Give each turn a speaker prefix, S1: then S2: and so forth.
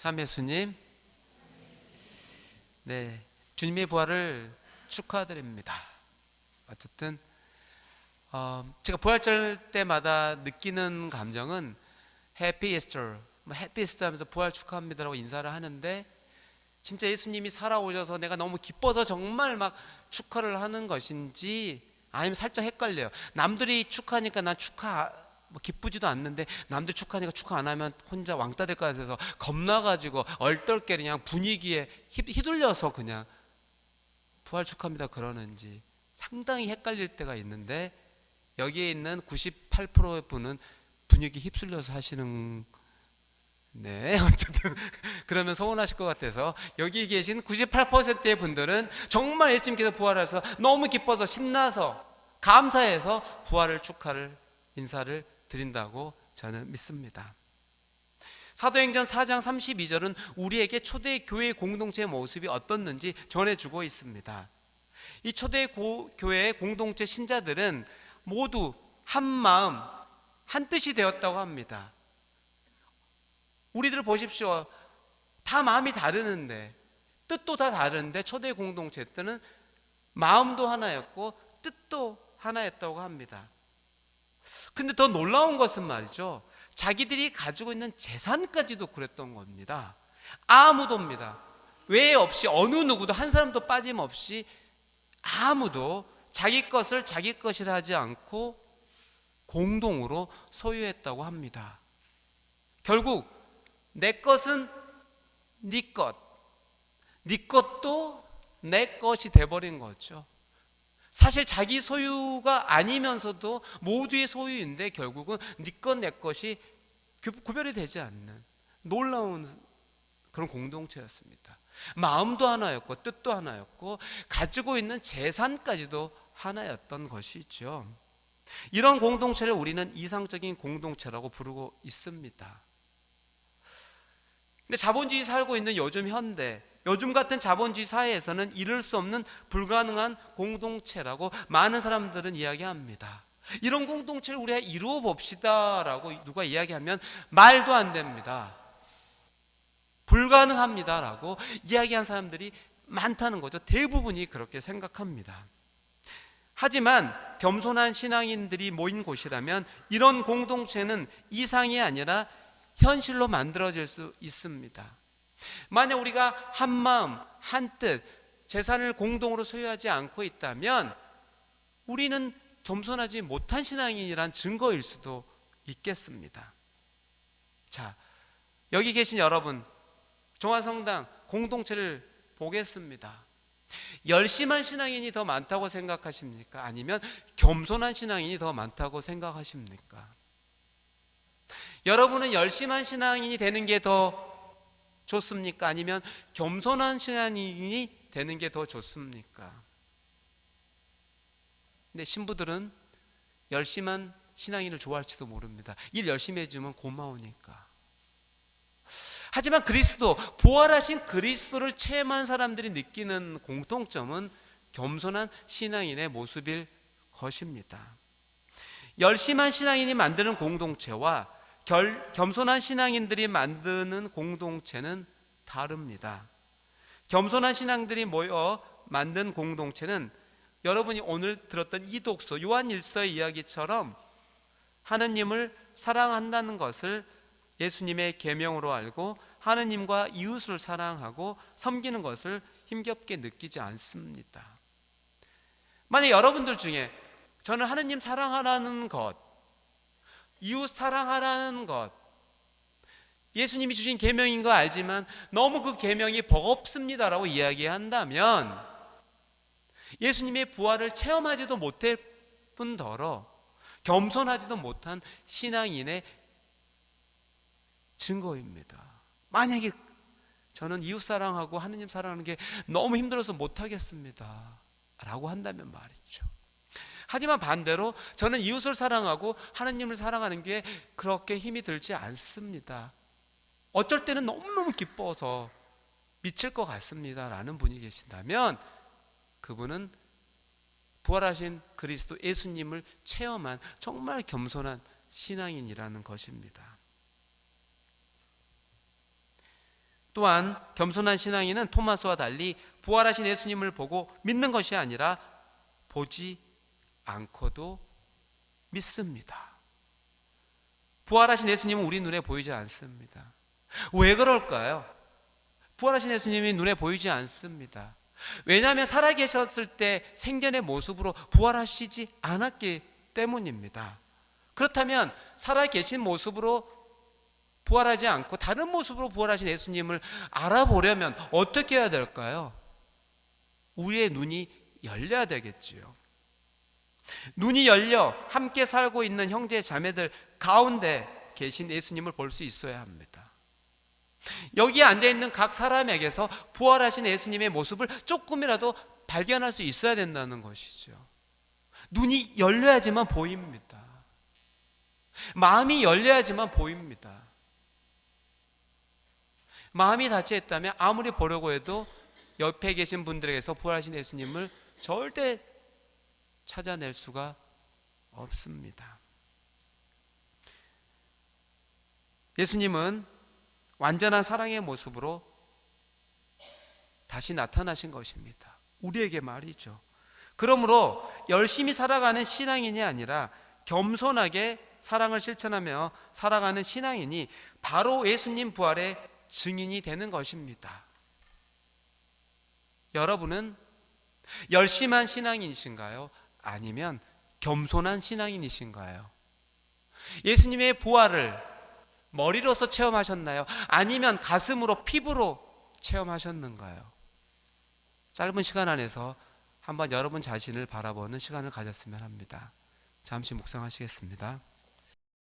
S1: 참 예수님. 네. 주님의 부활을 축하드립니다. 어쨌든 어, 제가 부활절 때마다 느끼는 감정은 해피 이스터, 뭐 해피 이스터 하면서 부활 축하합니다라고 인사를 하는데 진짜 예수님이 살아오셔서 내가 너무 기뻐서 정말 막 축하를 하는 것인지 아니면 살짝 헷갈려요. 남들이 축하하니까 난 축하 뭐 기쁘지도 않는데 남들 축하하니까 축하 안 하면 혼자 왕따 될까 해서 겁나가지고 얼떨결에 그냥 분위기에 휘- 휘둘려서 그냥 부활 축하합니다 그러는지 상당히 헷갈릴 때가 있는데 여기에 있는 98%의 분은 분위기 휩쓸려서 하시는 네 어쨌든 그러면 서운하실 것 같아서 여기 계신 98%의 분들은 정말 예수님께서 부활해서 너무 기뻐서 신나서 감사해서 부활을 축하를 인사를 드린다고 저는 믿습니다. 사도행전 4장 32절은 우리에게 초대 교회 공동체의 모습이 어떻는지 전해주고 있습니다. 이 초대 고- 교회의 공동체 신자들은 모두 한 마음, 한 뜻이 되었다고 합니다. 우리들 보십시오. 다 마음이 다르는데, 뜻도 다 다른데, 초대 공동체 때는 마음도 하나였고, 뜻도 하나였다고 합니다. 근데 더 놀라운 것은 말이죠. 자기들이 가지고 있는 재산까지도 그랬던 겁니다. 아무도입니다. 외 없이 어느 누구도 한 사람도 빠짐없이 아무도 자기 것을 자기 것이라 하지 않고 공동으로 소유했다고 합니다. 결국 내 것은 네 것, 네 것도 내 것이 돼버린 거죠. 사실 자기 소유가 아니면서도 모두의 소유인데 결국은 네것내 것이 구- 구별이 되지 않는 놀라운 그런 공동체였습니다. 마음도 하나였고 뜻도 하나였고 가지고 있는 재산까지도 하나였던 것이죠. 이런 공동체를 우리는 이상적인 공동체라고 부르고 있습니다. 근데 자본주의 살고 있는 요즘 현대 요즘 같은 자본주의 사회에서는 이룰 수 없는 불가능한 공동체라고 많은 사람들은 이야기합니다. 이런 공동체를 우리가 이루어 봅시다라고 누가 이야기하면 말도 안 됩니다. 불가능합니다라고 이야기한 사람들이 많다는 거죠. 대부분이 그렇게 생각합니다. 하지만 겸손한 신앙인들이 모인 곳이라면 이런 공동체는 이상이 아니라 현실로 만들어질 수 있습니다. 만약 우리가 한 마음, 한 뜻, 재산을 공동으로 소유하지 않고 있다면 우리는 겸손하지 못한 신앙인이란 증거일 수도 있겠습니다. 자, 여기 계신 여러분, 종화성당 공동체를 보겠습니다. 열심한 신앙인이 더 많다고 생각하십니까? 아니면 겸손한 신앙인이 더 많다고 생각하십니까? 여러분은 열심한 신앙인이 되는 게 더 좋습니까? 아니면 겸손한 신앙인이 되는 게 더 좋습니까? 근데 신부들은 열심한 신앙인을 좋아할지도 모릅니다. 일 열심히 해주면 고마우니까. 하지만 그리스도, 부활하신 그리스도를 체험한 사람들이 느끼는 공통점은 겸손한 신앙인의 모습일 것입니다. 열심한 신앙인이 만드는 공동체와 결, 겸손한 신앙인들이 만드는 공동체는 다릅니다. 겸손한 신앙들이 모여 만든 공동체는 여러분이 오늘 들었던 이 독서 요한 일서의 이야기처럼 하느님을 사랑한다는 것을 예수님의 계명으로 알고 하느님과 이웃을 사랑하고 섬기는 것을 힘겹게 느끼지 않습니다. 만약 여러분들 중에 저는 하느님 사랑하라는 것, 이웃 사랑하라는 것, 예수님이 주신 계명인 거 알지만 너무 그 계명이 버겁습니다라고 이야기한다면 예수님의 부활을 체험하지도 못할 뿐더러 겸손하지도 못한 신앙인의 증거입니다. 만약에 저는 이웃 사랑하고 하느님 사랑하는 게 너무 힘들어서 못 하겠습니다. 라고 한다면 말이죠. 하지만 반대로 저는 이웃을 사랑하고 하느님을 사랑하는 게 그렇게 힘이 들지 않습니다. 어쩔 때는 너무너무 기뻐서 미칠 것 같습니다. 라는 분이 계신다면 그분은 부활하신 그리스도 예수님을 체험한 정말 겸손한 신앙인이라는 것입니다. 또한 겸손한 신앙인은 토마스와 달리 부활하신 예수님을 보고 믿는 것이 아니라 보지 않고도 믿습니다. 부활하신 예수님은 우리 눈에 보이지 않습니다. 왜 그럴까요? 부활하신 예수님이 눈에 보이지 않습니다. 왜냐하면 살아계셨을 때 생전의 모습으로 부활하시지 않았기 때문입니다. 그렇다면 살아계신 모습으로 부활하지 않고 다른 모습으로 부활하신 예수님을 알아보려면 어떻게 해야 될까요? 우리의 눈이 열려야 되겠지요. 눈이 열려 함께 살고 있는 형제 자매들 가운데 계신 예수님을 볼 수 있어야 합니다. 여기에 앉아 있는 각 사람에게서 부활하신 예수님의 모습을 조금이라도 발견할 수 있어야 된다는 것이죠. 눈이 열려야지만 보입니다. 마음이 열려야지만 보입니다. 마음이 닫혀 있다면 아무리 보려고 해도 옆에 계신 분들에게서 부활하신 예수님을 절대 찾아낼 수가 없습니다. 예수님은 완전한 사랑의 모습으로 다시 나타나신 것입니다. 우리에게 말이죠. 그러므로 열심히 살아가는 신앙인이 아니라 겸손하게 사랑을 실천하며 살아가는 신앙인이 바로 예수님 부활의 증인이 되는 것입니다. 여러분은 열심한 신앙인이신가요? 아니면 겸손한 신앙인이신 가요? 예수님의 부활을 머리로서 체험하셨나요? 아니면 가슴으로 피부로 체험하셨는가요? 짧은 시간 안에서 한번 여러분 자신을 바라보는 시간을 가졌으면 합니다. 잠시 묵상하시겠습니다.